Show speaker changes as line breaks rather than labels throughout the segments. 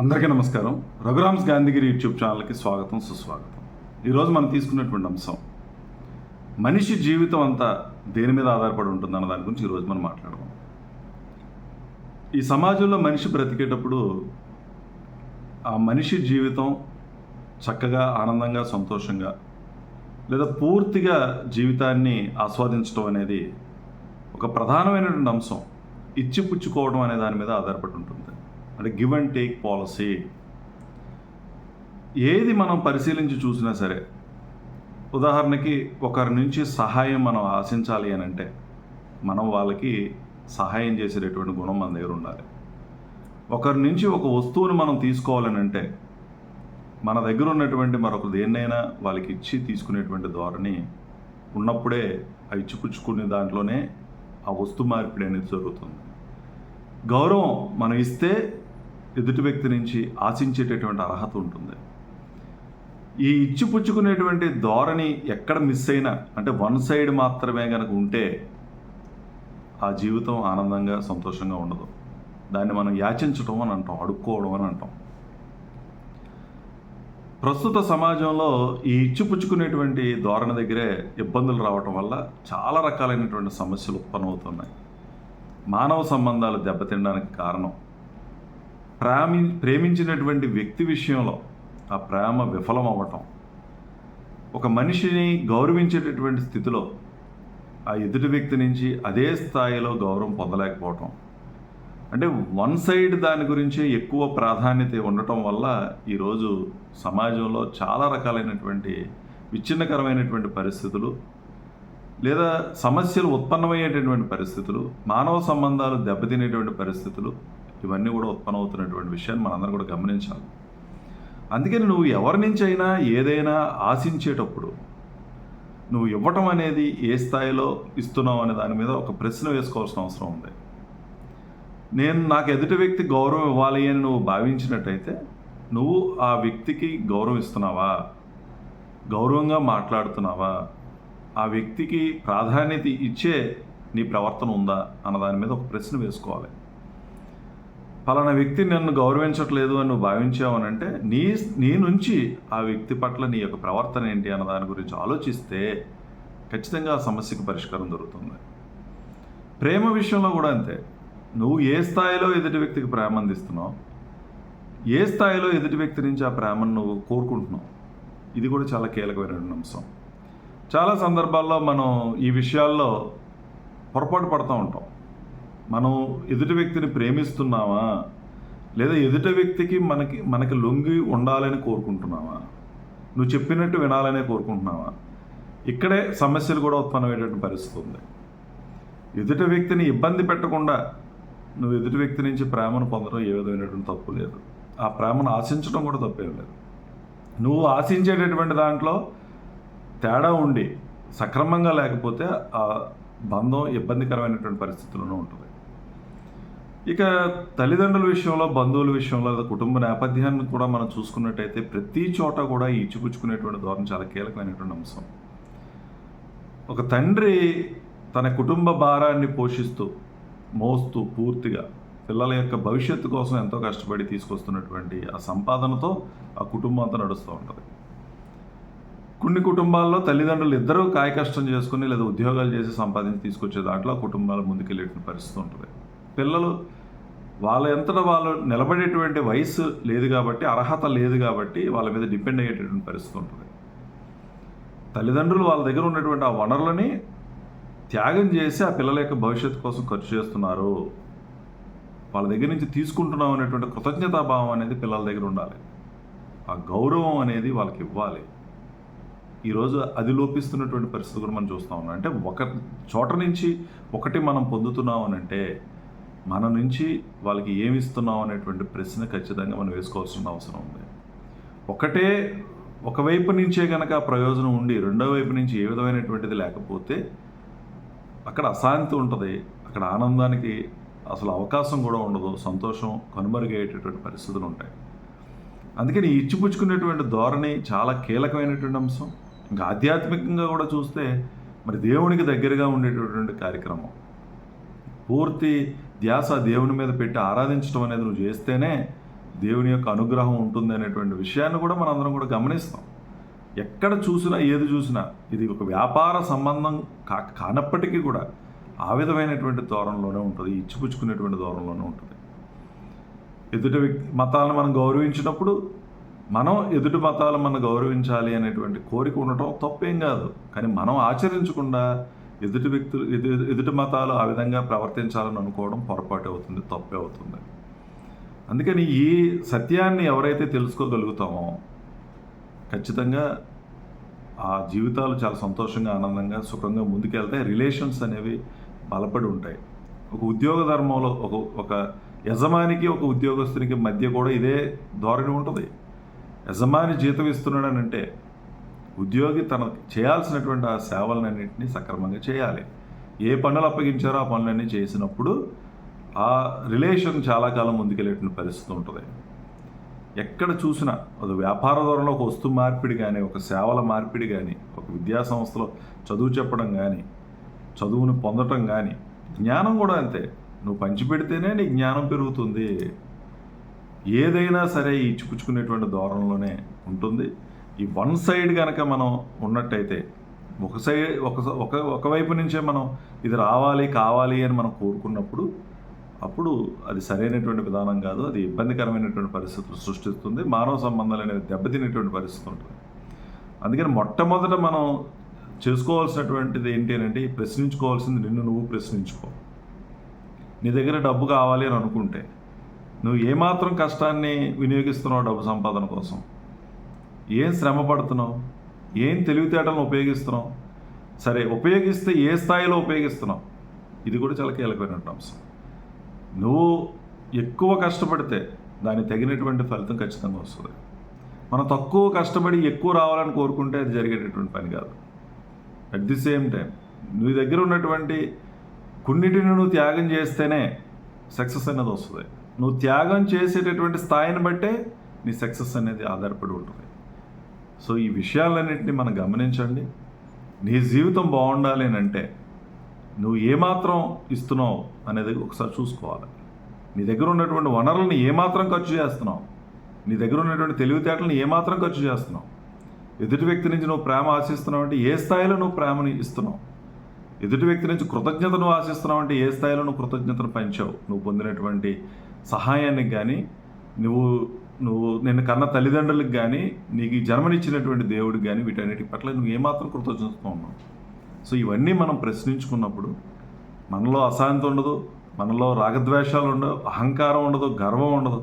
అందరికీ నమస్కారం. రఘురామ్స్ గాంధీగిరి యూట్యూబ్ ఛానల్కి స్వాగతం సుస్వాగతం. ఈరోజు మనం తీసుకున్నటువంటి అంశం మనిషి జీవితం అంతా దేని మీద ఆధారపడి ఉంటుందన్న దాని గురించి ఈరోజు మనం మాట్లాడదాం. ఈ సమాజంలో మనిషి బ్రతికేటప్పుడు ఆ మనిషి జీవితం చక్కగా ఆనందంగా సంతోషంగా లేదా పూర్తిగా జీవితాన్ని ఆస్వాదించడం అనేది ఒక ప్రధానమైనటువంటి అంశం. ఇచ్చిపుచ్చుకోవడం అనే దాని మీద ఆధారపడి ఉంటుంది. అంటే గివ్ అండ్ టేక్ పాలసీ. ఏది మనం పరిశీలించి చూసినా సరే ఉదాహరణకి ఒకరి నుంచి సహాయం మనం ఆశించాలి అని అంటే మనం వాళ్ళకి సహాయం చేసేటటువంటి గుణం మన దగ్గర ఉండాలి. ఒకరి నుంచి ఒక వస్తువుని మనం తీసుకోవాలని అంటే మన దగ్గర ఉన్నటువంటి మరొక దేన్నైనా వాళ్ళకి ఇచ్చి తీసుకునేటువంటి ధోరణి ఉన్నప్పుడే ఆ ఇచ్చిపుచ్చుకునే దాంట్లోనే ఆ వస్తు మార్పిడి అనేది జరుగుతుంది. గౌరవం మనం ఇస్తే ఎదుటి వ్యక్తి నుంచి ఆశించేటటువంటి అర్హత ఉంటుంది. ఈ ఇచ్చిపుచ్చుకునేటువంటి ధోరణి ఎక్కడ మిస్ అయినా అంటే వన్ సైడ్ మాత్రమే కనుక ఉంటే ఆ జీవితం ఆనందంగా సంతోషంగా ఉండదు. దాన్ని మనం యాచించడం అని అంటాం అడుక్కోవడం అని అంటాం. ప్రస్తుత సమాజంలో ఈ ఇచ్చిపుచ్చుకునేటువంటి ధోరణి దగ్గరే ఇబ్బందులు రావటం వల్ల చాలా రకాలైనటువంటి సమస్యలు ఉత్పన్నమవుతున్నాయి. మానవ సంబంధాలు దెబ్బతినడానికి కారణం ప్రేమి ప్రేమించినటువంటి వ్యక్తి విషయంలో ఆ ప్రేమ విఫలం అవ్వటం ఒక మనిషిని గౌరవించేటటువంటి స్థితిలో ఆ ఎదుటి వ్యక్తి నుంచి అదే స్థాయిలో గౌరవం పొందలేకపోవటం. అంటే వన్ సైడ్ దాని గురించి ఎక్కువ ప్రాధాన్యత ఉండటం వల్ల ఈరోజు సమాజంలో చాలా రకాలైనటువంటి విచ్ఛిన్నకరమైనటువంటి పరిస్థితులు లేదా సమస్యలు ఉత్పన్నమయ్యేటటువంటి పరిస్థితులు మానవ సంబంధాలు దెబ్బతినేటువంటి పరిస్థితులు ఇవన్నీ కూడా ఉత్పన్నమవుతున్నటువంటి విషయాన్ని మనందరం కూడా గమనించాలి. అందుకని నువ్వు ఎవరి నుంచి అయినా ఏదైనా ఆశించేటప్పుడు నువ్వు ఇవ్వటం అనేది ఏ స్థాయిలో ఇస్తున్నావు అనే దాని మీద ఒక ప్రశ్న వేసుకోవాల్సిన అవసరం ఉంది. నేను నాకు ఎదుటి వ్యక్తి గౌరవం ఇవ్వాలి అని నువ్వు భావించినట్టయితే నువ్వు ఆ వ్యక్తికి గౌరవం ఇస్తున్నావా? గౌరవంగా మాట్లాడుతున్నావా? ఆ వ్యక్తికి ప్రాధాన్యత ఇచ్చే నీ ప్రవర్తన ఉందా? అన్న దాని మీద ఒక ప్రశ్న వేసుకోవాలి. ఫలానా వ్యక్తి నన్ను గౌరవించట్లేదు అని నువ్వు భావించావనంటే నీ నీ నుంచి ఆ వ్యక్తి పట్ల నీ యొక్క ప్రవర్తన ఏంటి అన్న దాని గురించి ఆలోచిస్తే ఖచ్చితంగా ఆ సమస్యకు పరిష్కారం దొరుకుతుంది. ప్రేమ విషయంలో కూడా అంతే. నువ్వు ఏ స్థాయిలో ఎదుటి వ్యక్తికి ప్రేమ అందిస్తున్నావు ఏ స్థాయిలో ఎదుటి వ్యక్తి నుంచి ఆ ప్రేమను నువ్వు కోరుకుంటున్నావు ఇది కూడా చాలా కీలకమైన అంశం. చాలా సందర్భాల్లో మనం ఈ విషయాల్లో పొరపాటు పడుతూ ఉంటాం. మనం ఎదుటి వ్యక్తిని ప్రేమిస్తున్నామా? లేదా ఎదుటి వ్యక్తికి మనకి మనకి లొంగి ఉండాలని కోరుకుంటున్నావా నువ్వు చెప్పినట్టు వినాలనే కోరుకుంటున్నావా? ఇక్కడే సమస్యలు కూడా ఉత్పన్నమయ్యేటువంటి పరిస్థితి ఉంది. ఎదుటి వ్యక్తిని ఇబ్బంది పెట్టకుండా నువ్వు ఎదుటి వ్యక్తి నుంచి ప్రేమను పొందడం ఏ విధమైనటువంటి తప్పు లేదు. ఆ ప్రేమను ఆశించడం కూడా తప్పేం లేదు. నువ్వు ఆశించేటటువంటి దాంట్లో తేడా ఉండి సక్రమంగా లేకపోతే ఆ బంధం ఇబ్బందికరమైనటువంటి పరిస్థితుల్లోనూ ఉంటుంది. ఇక తల్లిదండ్రుల విషయంలో బంధువుల విషయంలో లేదా కుటుంబ నేపథ్యాన్ని కూడా మనం చూసుకున్నట్టయితే ప్రతి చోట కూడా ఈ ఇచ్చిపుచ్చుకునేటువంటి ధోరణి చాలా కీలకమైనటువంటి అంశం. ఒక తండ్రి తన కుటుంబ భారాన్ని పోషిస్తూ మోస్తూ పూర్తిగా పిల్లల యొక్క భవిష్యత్తు కోసం ఎంతో కష్టపడి తీసుకొస్తున్నటువంటి ఆ సంపాదనతో ఆ కుటుంబం అంతా నడుస్తూ ఉంటుంది. కొన్ని కుటుంబాల్లో తల్లిదండ్రులు ఇద్దరూ కాయ కష్టం చేసుకుని లేదా ఉద్యోగాలు చేసి సంపాదించి తీసుకొచ్చే దాంట్లో ఆ కుటుంబాలు ముందుకెళ్ళేటువంటి పరిస్థితి ఉంటుంది. పిల్లలు వాళ్ళ ఎంతట వాళ్ళు నిలబడేటువంటి వయసు లేదు కాబట్టి అర్హత లేదు కాబట్టి వాళ్ళ మీద డిపెండ్ అయ్యేటటువంటి పరిస్థితి ఉంటుంది. తల్లిదండ్రులు వాళ్ళ దగ్గర ఉన్నటువంటి ఆ వనరులని త్యాగం చేసి ఆ పిల్లల యొక్క భవిష్యత్తు కోసం ఖర్చు చేస్తున్నారు. వాళ్ళ దగ్గర నుంచి తీసుకుంటున్నాం అనేటువంటి కృతజ్ఞతాభావం అనేది పిల్లల దగ్గర ఉండాలి. ఆ గౌరవం అనేది వాళ్ళకి ఇవ్వాలి. ఈరోజు అది లోపిస్తున్నటువంటి పరిస్థితి కూడా మనం చూస్తూ ఉన్నాం. అంటే ఒక చోట నుంచి ఒకటి మనం పొందుతున్నాం అని అంటే మన నుంచి వాళ్ళకి ఏమి ఇస్తున్నాం అనేటువంటి ప్రశ్న ఖచ్చితంగా మనం వేసుకోవాల్సిన అవసరం ఉంది. ఒకటే ఒకవైపు నుంచే కనుక ప్రయోజనం ఉండి రెండో వైపు నుంచి ఏ విధమైనటువంటిది లేకపోతే అక్కడ అశాంతి ఉంటుంది అక్కడ ఆనందానికి అసలు అవకాశం కూడా ఉండదు సంతోషం కనుమరుగయ్యేటటువంటి పరిస్థితులు ఉంటాయి. అందుకని ఇచ్చిపుచ్చుకునేటువంటి ధోరణి చాలా కీలకమైనటువంటి అంశం. ఇంకా ఆధ్యాత్మికంగా కూడా చూస్తే మరి దేవునికి దగ్గరగా ఉండేటటువంటి కార్యక్రమం. పూర్తి ధ్యాస దేవుని మీద పెట్టి ఆరాధించడం అనేది నువ్వు చేస్తేనే దేవుని యొక్క అనుగ్రహం ఉంటుంది అనేటువంటి విషయాన్ని కూడా మనందరం కూడా గమనిస్తాం. ఎక్కడ చూసినా ఏది చూసినా ఇది ఒక వ్యాపార సంబంధం కా కానప్పటికీ కూడా ఆ విధమైనటువంటి ధోరణిలోనే ఉంటుంది ఇచ్చిపుచ్చుకునేటువంటి ధోరణిలోనే ఉంటుంది. ఎదుటి వ్యక్తి మతాలను మనం గౌరవించినప్పుడు మనం ఎదుటి మతాలు మనం గౌరవించాలి అనేటువంటి కోరిక ఉండటం తప్పేం కాదు. కానీ మనం ఆచరించకుండా ఎదుటి వ్యక్తులు ఎదు ఎదుటి మతాలు ఆ విధంగా ప్రవర్తించాలని అనుకోవడం పొరపాటు అవుతుంది తప్పే అవుతుంది. అందుకని ఈ సత్యాన్ని ఎవరైతే తెలుసుకోగలుగుతామో ఖచ్చితంగా ఆ జీవితాలు చాలా సంతోషంగా ఆనందంగా సుఖంగా ముందుకెళ్తాయి రిలేషన్స్ అనేవి బలపడి ఉంటాయి. ఒక ఉద్యోగ ధర్మంలో ఒక ఒక యజమానికి ఒక ఉద్యోగస్తునికి మధ్య కూడా ఇదే ధోరణి ఉంటుంది. యజమాని జీతం ఇస్తున్నాడనంటే ఉద్యోగి తన చేయాల్సినటువంటి ఆ సేవలన్నింటినీ సక్రమంగా చేయాలి. ఏ పనులు అప్పగించారో ఆ పనులన్నీ చేసినప్పుడు ఆ రిలేషన్ చాలా కాలం ముందుకెళ్ళేటువంటి పరిస్థితి ఉంటుంది. ఎక్కడ చూసినా అది వ్యాపార ధోరణిలో ఒక వస్తు మార్పిడి కానీ ఒక సేవల మార్పిడి కానీ ఒక విద్యా సంస్థలో చదువు చెప్పడం కానీ చదువును పొందటం కానీ జ్ఞానం కూడా అంతే. నువ్వు పంచిపెడితేనే నీ జ్ఞానం పెరుగుతుంది. ఏదైనా సరే ఈ ఇచ్చిపుచ్చుకునేటువంటి ధోరణిలోనే ఉంటుంది. ఈ వన్ సైడ్ కనుక మనం ఉన్నట్టయితే ఒక సైడ్ ఒక ఒక ఒకవైపు నుంచే మనం ఇది రావాలి కావాలి అని మనం కోరుకున్నప్పుడు అప్పుడు అది సరైనటువంటి విధానం కాదు. అది ఇబ్బందికరమైనటువంటి పరిస్థితులు సృష్టిస్తుంది. మానవ సంబంధాలు అనేవి దెబ్బతినేటువంటి పరిస్థితి ఉంటుంది. అందుకని మొట్టమొదట మనం చేసుకోవాల్సినటువంటిది ఏంటి అని అంటే ప్రశ్నించుకోవాల్సింది నిన్ను నువ్వు ప్రశ్నించుకో. నీ దగ్గర డబ్బు కావాలి అని అనుకుంటే నువ్వు ఏమాత్రం కష్టాన్ని వినియోగిస్తున్నావు డబ్బు సంపాదన కోసం? ఏం శ్రమ పడుతున్నావు ఏం తెలివితేటలను ఉపయోగిస్తున్నావు? సరే ఉపయోగిస్తే ఏ స్థాయిలో ఉపయోగిస్తున్నావు? ఇది కూడా చాలా కీలకమైనటువంటి అంశం. నువ్వు ఎక్కువ కష్టపడితే దానికి తగినటువంటి ఫలితం ఖచ్చితంగా వస్తుంది. మనం తక్కువ కష్టపడి ఎక్కువ రావాలని కోరుకుంటే అది జరిగేటటువంటి పని కాదు. అట్ ది సేమ్ టైం నీ దగ్గర ఉన్నటువంటి కొన్నిటిని నువ్వు త్యాగం చేస్తేనే సక్సెస్ అనేది వస్తుంది. నువ్వు త్యాగం చేసేటటువంటి స్థాయిని బట్టే నీ సక్సెస్ అనేది ఆధారపడి ఉంటుంది. సో ఈ విషయాలన్నింటినీ మనం గమనించండి. నీ జీవితం బాగుండాలి అని అంటే నువ్వు ఏమాత్రం ఇస్తున్నావు అనేది ఒకసారి చూసుకోవాలి. నీ దగ్గర ఉన్నటువంటి వనరులను ఏమాత్రం ఖర్చు చేస్తున్నావు. నీ దగ్గర ఉన్నటువంటి తెలివితేటలను ఏమాత్రం ఖర్చు చేస్తున్నావు. ఎదుటి వ్యక్తి నుంచి నువ్వు ప్రేమ ఆశిస్తున్నావు అంటే ఏ స్థాయిలో నువ్వు ప్రేమని ఇస్తున్నావు? ఎదుటి వ్యక్తి నుంచి కృతజ్ఞతను ఆశిస్తున్నావు అంటే ఏ స్థాయిలో నువ్వు కృతజ్ఞతను పెంచావు? నువ్వు పొందినటువంటి సహాయానికి కానీ నువ్వు నువ్వు నిన్ను కన్న తల్లిదండ్రులకు కానీ నీకు ఈ జన్మనిచ్చినటువంటి దేవుడికి కానీ వీటన్నిటి పట్ల నువ్వు ఏమాత్రం కృతజ్ఞతతో ఉన్నావు? సో ఇవన్నీ మనం ప్రశ్నించుకున్నప్పుడు మనలో అశాంతి ఉండదు మనలో రాగద్వేషాలు ఉండవు అహంకారం ఉండదు గర్వం ఉండదు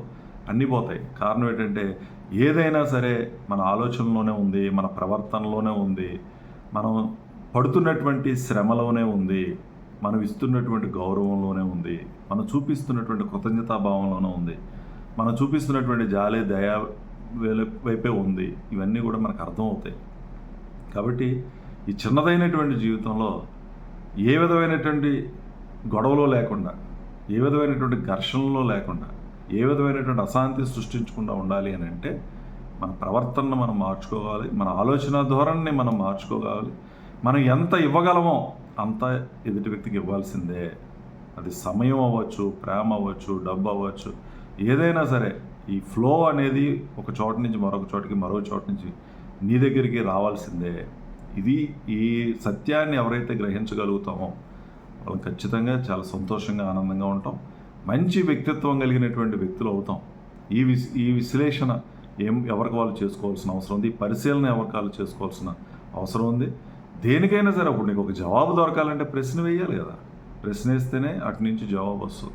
అన్నీ పోతాయి. కారణం ఏంటంటే ఏదైనా సరే మన ఆలోచనలోనే ఉంది మన ప్రవర్తనలోనే ఉంది మనం పడుతున్నటువంటి శ్రమలోనే ఉంది మనం ఇస్తున్నటువంటి గౌరవంలోనే ఉంది మనం చూపిస్తున్నటువంటి కృతజ్ఞతాభావంలోనే ఉంది. మనం చూపిస్తున్నటువంటి జాలి దయ వైపే ఉంది. ఇవన్నీ కూడా మనకు అర్థమవుతాయి. కాబట్టి ఈ చిన్నదైనటువంటి జీవితంలో ఏ విధమైనటువంటి గొడవలో లేకుండా ఏ విధమైనటువంటి ఘర్షణలో లేకుండా ఏ విధమైనటువంటి అశాంతి సృష్టించకుండా ఉండాలి అని అంటే మన ప్రవర్తనను మనం మార్చుకోవాలి మన ఆలోచన ధోరణిని మనం మార్చుకోవాలి. మనం ఎంత ఇవ్వగలమో అంత ఎదుటి వ్యక్తికి ఇవ్వాల్సిందే. అది సమయం అవ్వచ్చు ప్రేమ అవ్వచ్చు డబ్బు అవ్వచ్చు ఏదైనా సరే ఈ ఫ్లో అనేది ఒక చోట నుంచి మరొక చోటికి మరో చోట నుంచి నీ దగ్గరికి రావాల్సిందే. ఇది ఈ సత్యాన్ని ఎవరైతే గ్రహించగలుగుతామో వాళ్ళు ఖచ్చితంగా చాలా సంతోషంగా ఆనందంగా ఉంటాం. మంచి వ్యక్తిత్వం కలిగినటువంటి వ్యక్తులు అవుతాం. ఈ విశ్ ఈ విశ్లేషణ ఏం ఎవరికి వాళ్ళు చేసుకోవాల్సిన అవసరం ఉంది? ఈ పరిశీలన ఎవరికి వాళ్ళు చేసుకోవాల్సిన అవసరం ఉంది? దేనికైనా సరే అప్పుడు నీకు ఒక జవాబు దొరకాలంటే ప్రశ్న వేయాలి కదా. ప్రశ్న వేస్తేనే అటు నుంచి జవాబు వస్తుంది.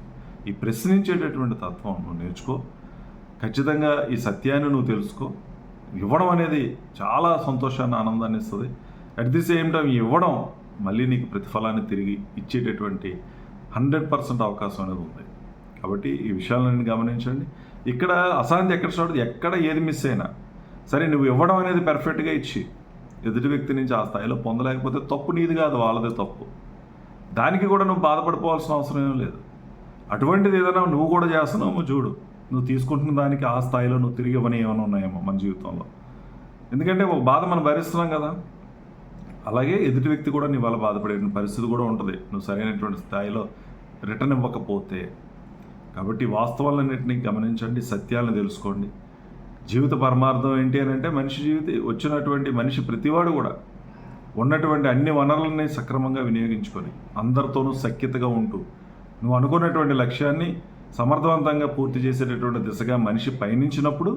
ఈ ప్రశ్నించేటటువంటి తత్వం నువ్వు నేర్చుకో. ఖచ్చితంగా ఈ సత్యాన్ని నువ్వు తెలుసుకో. ఇవ్వడం అనేది చాలా సంతోషాన్ని ఆనందాన్ని ఇస్తుంది. అట్ ది సేమ్ టైం ఇవ్వడం మళ్ళీ నీకు ప్రతిఫలాన్ని తిరిగి ఇచ్చేటటువంటి హండ్రెడ్ పర్సెంట్ అవకాశం అనేది ఉంది. కాబట్టి ఈ విషయాలను గమనించండి. ఇక్కడ అశాంతి ఎక్కడ చూడదు ఎక్కడ ఏది మిస్ అయినా సరే నువ్వు ఇవ్వడం అనేది పెర్ఫెక్ట్గా ఇచ్చి ఎదుటి వ్యక్తి నుంచి ఆ స్థాయిలో పొందలేకపోతే తప్పు నీది కాదు వాళ్ళదే తప్పు. దానికి కూడా నువ్వు బాధపడిపోవాల్సిన అవసరం ఏం లేదు. అటువంటిది ఏదైనా నువ్వు కూడా చేస్తున్నావు చూడు. నువ్వు తీసుకుంటున్న దానికి ఆ స్థాయిలో నువ్వు తిరిగి ఇవ్వని ఏమైనా ఉన్నాయేమో మన జీవితంలో. ఎందుకంటే ఒక బాధ మనం భరిస్తున్నాం కదా. అలాగే ఎదుటి వ్యక్తి కూడా నీ వల్ల బాధపడే పరిస్థితి కూడా ఉంటుంది. నువ్వు సరైనటువంటి స్థాయిలో రిటర్న్ ఇవ్వకపోతే. కాబట్టి వాస్తవాలన్నింటినీ గమనించండి సత్యాలను తెలుసుకోండి. జీవిత పరమార్థం ఏంటి అని అంటే మనిషి జీవిత వచ్చినటువంటి మనిషి ప్రతివాడు కూడా ఉన్నటువంటి అన్ని వనరులని సక్రమంగా వినియోగించుకొని అందరితోనూ సఖ్యతగా ఉంటూ నువ్వు అనుకున్నటువంటి లక్ష్యాన్ని సమర్థవంతంగా పూర్తి చేసేటటువంటి దిశగా మనిషి పయనించినప్పుడు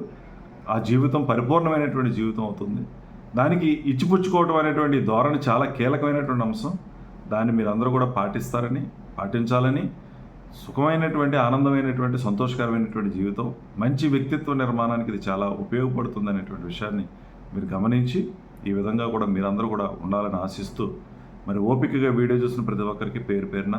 ఆ జీవితం పరిపూర్ణమైనటువంటి జీవితం అవుతుంది. దానికి ఇచ్చిపుచ్చుకోవటం అనేటువంటి ధోరణి చాలా కీలకమైనటువంటి అంశం. దాన్ని మీరందరూ కూడా పాటిస్తారని పాటించాలని సుఖమైనటువంటి ఆనందమైనటువంటి సంతోషకరమైనటువంటి జీవితం మంచి వ్యక్తిత్వ నిర్మాణానికి ఇది చాలా ఉపయోగపడుతుంది అనేటువంటి విషయాన్ని మీరు గమనించి ఈ విధంగా కూడా మీరందరూ కూడా ఉండాలని ఆశిస్తూ మరి ఓపికగా వీడియో చూసిన ప్రతి ఒక్కరికి పేరు పేరున